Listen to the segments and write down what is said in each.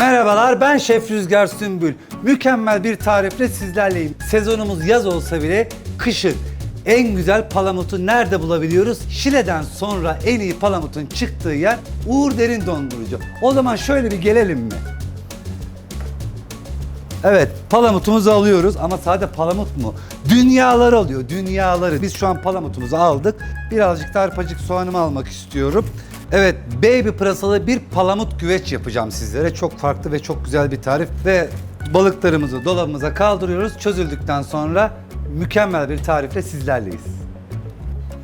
Merhabalar ben Şef Rüzgar Sümbül. Mükemmel bir tarifle sizlerleyim. Sezonumuz yaz olsa bile kışın en güzel palamutu nerede bulabiliyoruz? Şile'den sonra en iyi palamutun çıktığı yer Uğur Derin Dondurucu. O zaman şöyle bir gelelim mi? Evet, palamutumuzu alıyoruz ama sadece palamut mu? Dünyaları alıyor, dünyaları. Biz şu an palamutumuzu aldık. Birazcık da arpacık soğanımı almak istiyorum. Evet, baby pırasalı bir palamut güveç yapacağım sizlere. Çok farklı ve çok güzel bir tarif. Ve balıklarımızı dolabımıza kaldırıyoruz. Çözüldükten sonra mükemmel bir tarifle sizlerleyiz.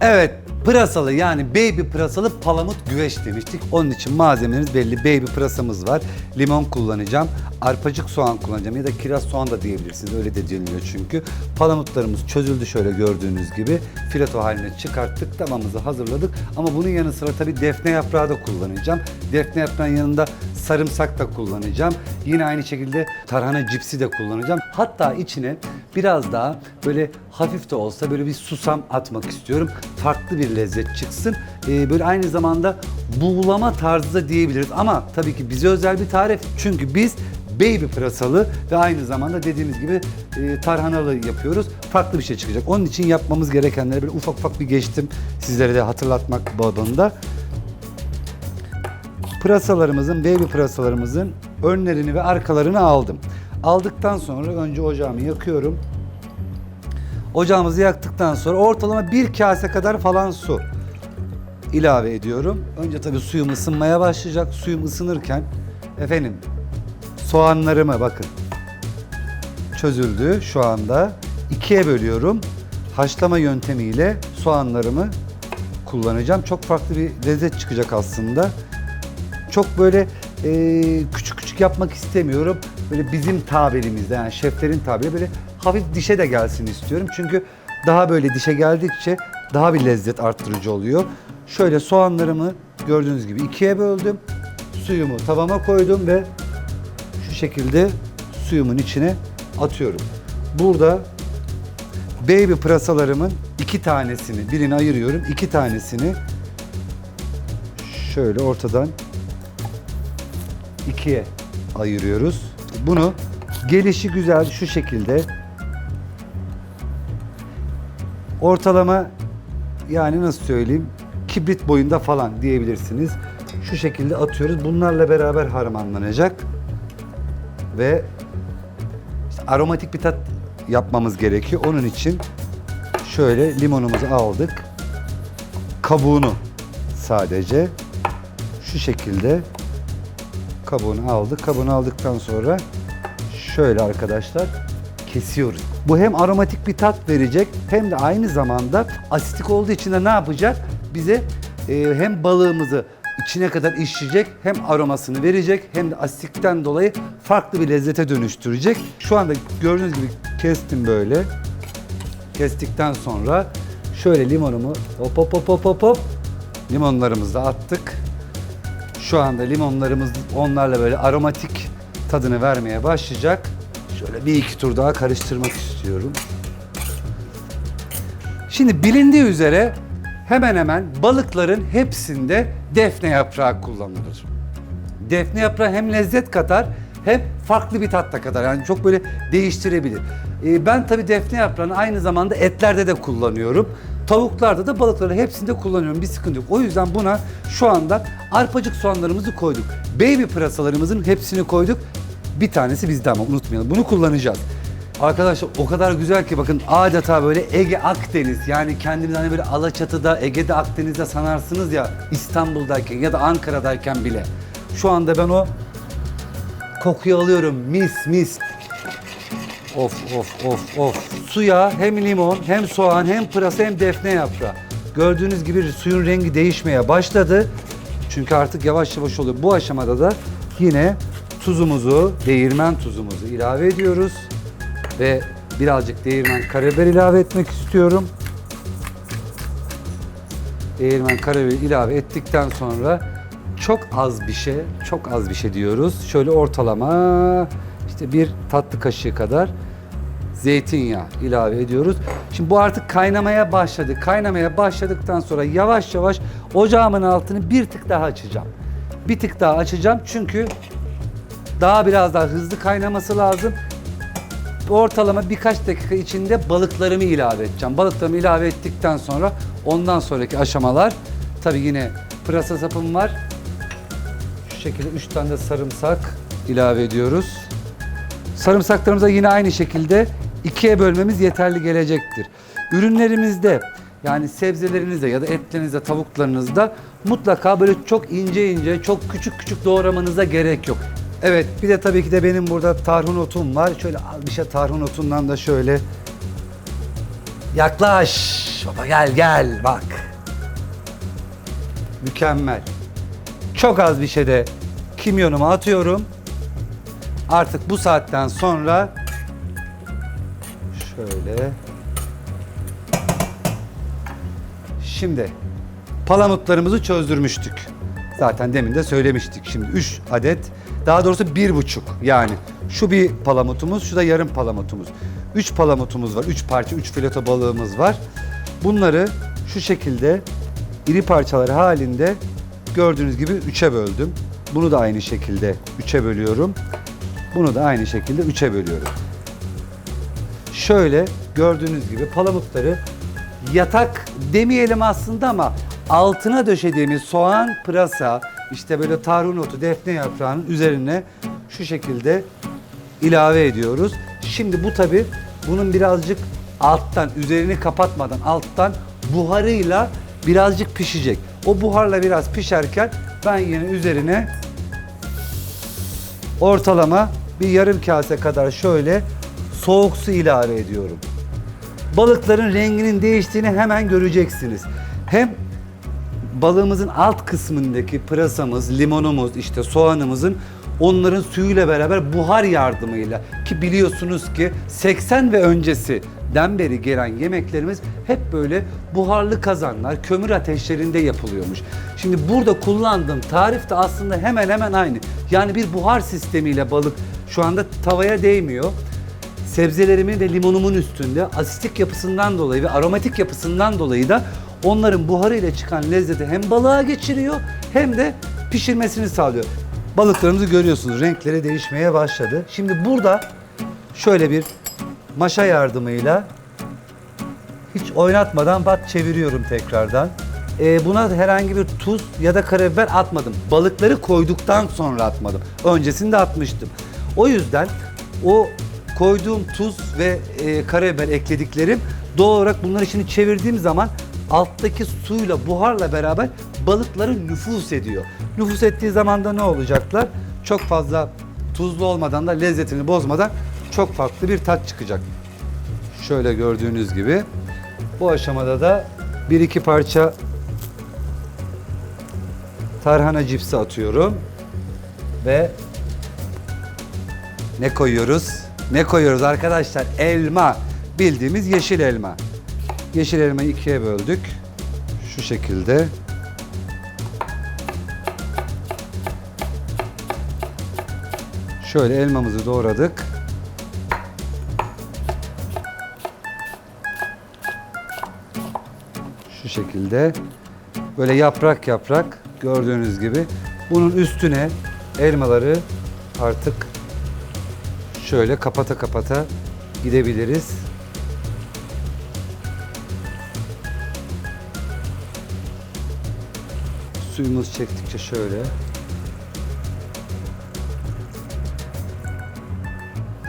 Evet, pırasalı yani baby pırasalı palamut güveç demiştik. Onun için malzememiz belli. Baby pırasamız var. Limon kullanacağım. Arpacık soğan kullanacağım ya da kiraz soğan da diyebilirsiniz. Öyle de deniliyor çünkü. Palamutlarımız çözüldü şöyle gördüğünüz gibi. Fileto haline çıkarttık. Tavamızı hazırladık. Ama bunun yanı sıra tabii defne yaprağı da kullanacağım. Defne yaprağının yanında sarımsak da kullanacağım. Yine aynı şekilde tarhana cipsi de kullanacağım. Hatta içine biraz daha böyle hafif de olsa böyle bir susam atmak istiyorum. Farklı bir lezzet çıksın. Ee, böyle aynı zamanda buğulama tarzı da diyebiliriz. Ama tabii ki bize özel bir tarif. Çünkü biz baby pırasalı ve aynı zamanda dediğimiz gibi e, tarhanalı yapıyoruz. Farklı bir şey çıkacak. Onun için yapmamız gerekenleri böyle ufak ufak bir geçtim. Sizlere de hatırlatmak babında. Pırasalarımızın, baby pırasalarımızın önlerini ve arkalarını aldım. Aldıktan sonra önce ocağımı yakıyorum. Ocağımızı yaktıktan sonra ortalama bir kase kadar falan su ilave ediyorum. Önce tabii suyum ısınmaya başlayacak. Suyum ısınırken efendim soğanlarımı bakın çözüldü şu anda. ikiye bölüyorum. Haşlama yöntemiyle soğanlarımı kullanacağım. Çok farklı bir lezzet çıkacak aslında. Çok böyle e, küçük küçük yapmak istemiyorum. Böyle bizim tabirimizde yani şeflerin tabiri böyle hafif dişe de gelsin istiyorum. Çünkü daha böyle dişe geldikçe daha bir lezzet arttırıcı oluyor. Şöyle soğanlarımı gördüğünüz gibi ikiye böldüm. Suyumu tavama koydum ve şu şekilde suyumun içine atıyorum. Burada baby pırasalarımın iki tanesini, birini ayırıyorum. iki tanesini şöyle ortadan ikiye ayırıyoruz. Bunu gelişi güzel şu şekilde ortalama yani nasıl söyleyeyim kibrit boyunda falan diyebilirsiniz. Şu şekilde atıyoruz. Bunlarla beraber harmanlanacak ve işte aromatik bir tat yapmamız gerekiyor. Onun için şöyle limonumuzu aldık. Kabuğunu sadece şu şekilde kabuğunu aldık. Kabuğunu aldıktan sonra şöyle arkadaşlar kesiyoruz. Bu hem aromatik bir tat verecek hem de aynı zamanda asitik olduğu için de ne yapacak? Bize e, hem balığımızı içine kadar işleyecek hem aromasını verecek hem de asitikten dolayı farklı bir lezzete dönüştürecek. Şu anda gördüğünüz gibi kestim böyle. Kestikten sonra şöyle limonumu hop hop hop hop hop limonlarımızı attık. Şu anda limonlarımız onlarla böyle aromatik tadını vermeye başlayacak. Şöyle bir iki tur daha karıştırmak istiyorum. Şimdi bilindiği üzere hemen hemen balıkların hepsinde defne yaprağı kullanılır. Defne yaprağı hem lezzet katar hem farklı bir tat da katar. Yani çok böyle değiştirebilir. Ee, ben tabii defne yaprağını aynı zamanda etlerde de kullanıyorum. Tavuklarda da balıklarda hepsinde kullanıyorum. Bir sıkıntı yok. O yüzden buna şu anda arpacık soğanlarımızı koyduk. Baby pırasalarımızın hepsini koyduk. Bir tanesi bizde ama unutmayalım. Bunu kullanacağız. Arkadaşlar o kadar güzel ki bakın adeta böyle Ege Akdeniz yani kendinizi hani böyle Alaçatı'da Ege'de Akdeniz'de sanarsınız ya İstanbul'dayken ya da Ankara'dayken bile. Şu anda ben o kokuyu alıyorum mis mis. Of of of of. Suya hem limon hem soğan hem pırasa hem defne yaprağı. Gördüğünüz gibi suyun rengi değişmeye başladı. Çünkü artık yavaş yavaş oluyor. Bu aşamada da yine tuzumuzu, değirmen tuzumuzu ilave ediyoruz. Ve birazcık değirmen karabiber ilave etmek istiyorum. Değirmen karabiber ilave ettikten sonra çok az bir şey, çok az bir şey diyoruz. Şöyle ortalama işte bir tatlı kaşığı kadar zeytinyağı ilave ediyoruz. Şimdi bu artık kaynamaya başladı. Kaynamaya başladıktan sonra yavaş yavaş ocağımın altını bir tık daha açacağım. Bir tık daha açacağım çünkü Daha biraz daha hızlı kaynaması lazım. Ortalama birkaç dakika içinde balıklarımı ilave edeceğim. Balıklarımı ilave ettikten sonra ondan sonraki aşamalar tabii yine pırasa sapım var. Şu şekilde 3 tane de sarımsak ilave ediyoruz. Sarımsaklarımıza yine aynı şekilde ikiye bölmemiz yeterli gelecektir. Ürünlerimizde yani sebzelerinizde ya da etlerinizde, tavuklarınızda mutlaka böyle çok ince ince, çok küçük küçük doğramanıza gerek yok. Evet, bir de tabii ki de benim burada tarhun otum var. Şöyle az bir şey tarhun otundan da şöyle yaklaş. Baba gel gel bak. Mükemmel. Çok az bir şey de kimyonumu atıyorum. Artık bu saatten sonra şöyle Şimdi palamutlarımızı çözdürmüştük. Zaten demin de söylemiştik. Şimdi 3 adet, daha doğrusu bir buçuk yani. Şu bir palamutumuz, şu da yarım palamutumuz. 3 palamutumuz var, 3 parça, 3 fileto balığımız var. Bunları şu şekilde iri parçalar halinde gördüğünüz gibi 3'e böldüm. Bunu da aynı şekilde 3'e bölüyorum. Bunu da aynı şekilde 3'e bölüyorum. Şöyle gördüğünüz gibi palamutları yatak demeyelim aslında ama altına döşediğimiz soğan, pırasa, işte böyle tarhun otu, defne yaprağının üzerine şu şekilde ilave ediyoruz. Şimdi bu tabi bunun birazcık alttan, üzerini kapatmadan alttan buharıyla birazcık pişecek. O buharla biraz pişerken ben yine üzerine ortalama bir yarım kase kadar şöyle soğuk su ilave ediyorum. Balıkların renginin değiştiğini hemen göreceksiniz. Hem balığımızın alt kısmındaki pırasamız, limonumuz, işte soğanımızın onların suyuyla beraber buhar yardımıyla ki biliyorsunuz ki 80 ve öncesinden beri gelen yemeklerimiz hep böyle buharlı kazanlar, kömür ateşlerinde yapılıyormuş. Şimdi burada kullandığım tarif de aslında hemen hemen aynı. Yani bir buhar sistemiyle balık şu anda tavaya değmiyor sebzelerimin ve limonumun üstünde asitik yapısından dolayı ve aromatik yapısından dolayı da onların buharıyla çıkan lezzeti hem balığa geçiriyor hem de pişirmesini sağlıyor. Balıklarımızı görüyorsunuz renkleri değişmeye başladı. Şimdi burada şöyle bir maşa yardımıyla hiç oynatmadan bak çeviriyorum tekrardan. Ee, buna herhangi bir tuz ya da karabiber atmadım. Balıkları koyduktan sonra atmadım. Öncesinde atmıştım. O yüzden o koyduğum tuz ve e, karabiber eklediklerim doğal olarak bunları şimdi çevirdiğim zaman alttaki suyla buharla beraber balıkları nüfus ediyor. Nüfus ettiği zaman da ne olacaklar? Çok fazla tuzlu olmadan da lezzetini bozmadan çok farklı bir tat çıkacak. Şöyle gördüğünüz gibi bu aşamada da bir iki parça tarhana cipsi atıyorum ve ne koyuyoruz? Ne koyuyoruz arkadaşlar? Elma. Bildiğimiz yeşil elma. Yeşil elmayı ikiye böldük. Şu şekilde. Şöyle elmamızı doğradık. Şu şekilde. Böyle yaprak yaprak gördüğünüz gibi. Bunun üstüne elmaları artık şöyle kapata kapata gidebiliriz. Suyumuz çektikçe şöyle.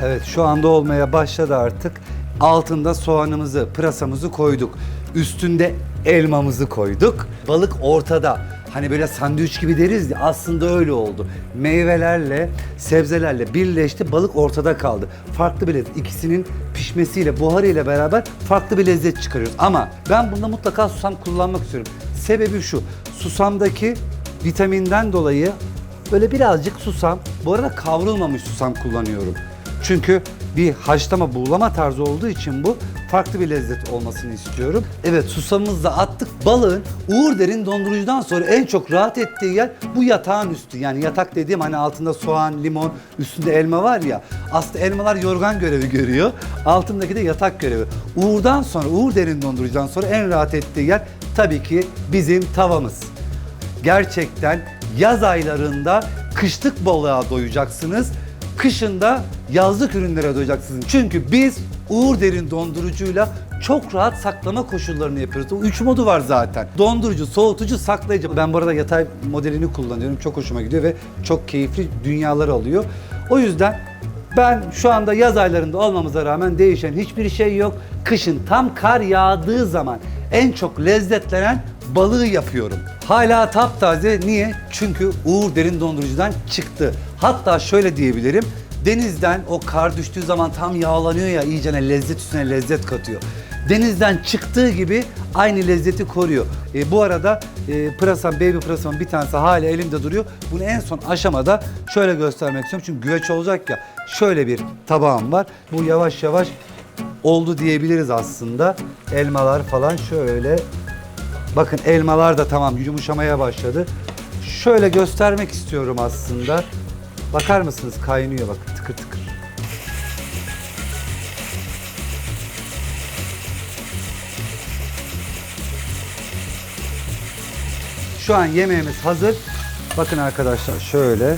Evet şu anda olmaya başladı artık. Altında soğanımızı, pırasamızı koyduk. Üstünde elmamızı koyduk. Balık ortada. Hani böyle sandviç gibi deriz ya aslında öyle oldu. Meyvelerle, sebzelerle birleşti. Balık ortada kaldı. Farklı bir lezzet. İkisinin pişmesiyle, buharıyla beraber farklı bir lezzet çıkarıyoruz. Ama ben bunda mutlaka susam kullanmak istiyorum. Sebebi şu. Susamdaki vitaminden dolayı böyle birazcık susam, bu arada kavrulmamış susam kullanıyorum. Çünkü bir haşlama buğulama tarzı olduğu için bu farklı bir lezzet olmasını istiyorum. Evet susamımızı da attık. Balığın Uğur Derin dondurucudan sonra en çok rahat ettiği yer bu yatağın üstü. Yani yatak dediğim hani altında soğan, limon, üstünde elma var ya. Aslında elmalar yorgan görevi görüyor. Altındaki de yatak görevi. Uğur'dan sonra, Uğur Derin dondurucudan sonra en rahat ettiği yer tabii ki bizim tavamız gerçekten yaz aylarında kışlık balığa doyacaksınız. Kışında yazlık ürünlere doyacaksınız. Çünkü biz Uğur Derin dondurucuyla çok rahat saklama koşullarını yapıyoruz. O üç modu var zaten. Dondurucu, soğutucu, saklayıcı. Ben bu arada yatay modelini kullanıyorum. Çok hoşuma gidiyor ve çok keyifli dünyalar alıyor. O yüzden ben şu anda yaz aylarında olmamıza rağmen değişen hiçbir şey yok. Kışın tam kar yağdığı zaman en çok lezzetlenen balığı yapıyorum. Hala taptaze. Niye? Çünkü Uğur Derin Dondurucu'dan çıktı. Hatta şöyle diyebilirim. Denizden o kar düştüğü zaman tam yağlanıyor ya iyicene lezzet üstüne lezzet katıyor. Denizden çıktığı gibi aynı lezzeti koruyor. E, bu arada e, pırasam, baby pırasamın bir tanesi hala elimde duruyor. Bunu en son aşamada şöyle göstermek istiyorum. Çünkü güveç olacak ya. Şöyle bir tabağım var. Bu yavaş yavaş oldu diyebiliriz aslında. Elmalar falan şöyle. Bakın elmalar da tamam yumuşamaya başladı. Şöyle göstermek istiyorum aslında. Bakar mısınız kaynıyor bak tıkır tıkır. Şu an yemeğimiz hazır. Bakın arkadaşlar şöyle.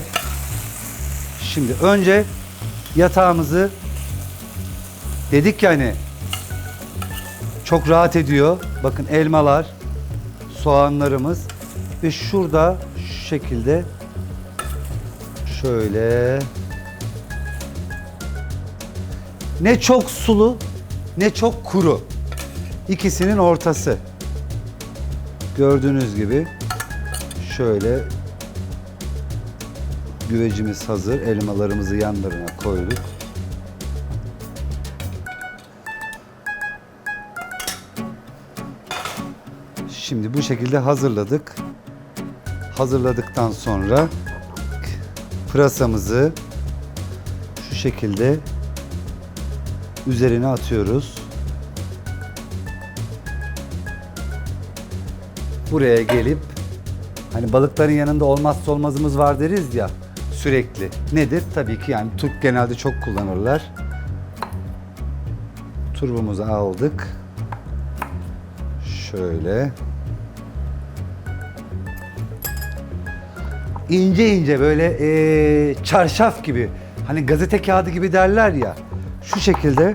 Şimdi önce yatağımızı dedik ya hani çok rahat ediyor. Bakın elmalar, soğanlarımız ve şurada şu şekilde şöyle ne çok sulu ne çok kuru. İkisinin ortası. Gördüğünüz gibi şöyle güvecimiz hazır. Elmalarımızı yanlarına koyduk. Şimdi bu şekilde hazırladık. Hazırladıktan sonra pırasamızı şu şekilde üzerine atıyoruz. Buraya gelip hani balıkların yanında olmazsa olmazımız var deriz ya sürekli. Nedir? Tabii ki yani Türk genelde çok kullanırlar. Turbumuzu aldık. Şöyle. İnce ince böyle eee, çarşaf gibi hani gazete kağıdı gibi derler ya şu şekilde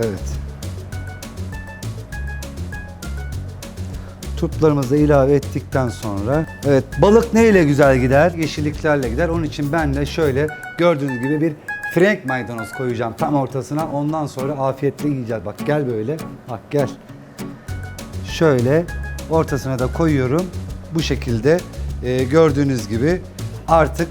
Evet. Turplarımızı ilave ettikten sonra evet balık ne ile güzel gider? Yeşilliklerle gider. Onun için ben de şöyle gördüğünüz gibi bir Frank maydanoz koyacağım tam ortasına. Ondan sonra afiyetle yiyeceğiz. Bak gel böyle. Bak gel. Şöyle ortasına da koyuyorum. Bu şekilde e, gördüğünüz gibi artık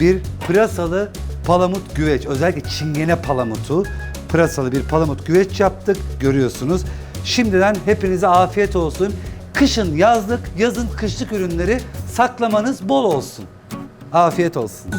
bir pırasalı palamut güveç. Özellikle çingene palamutu. Pırasalı bir palamut güveç yaptık. Görüyorsunuz. Şimdiden hepinize afiyet olsun. Kışın yazlık, yazın kışlık ürünleri saklamanız bol olsun. Afiyet olsun.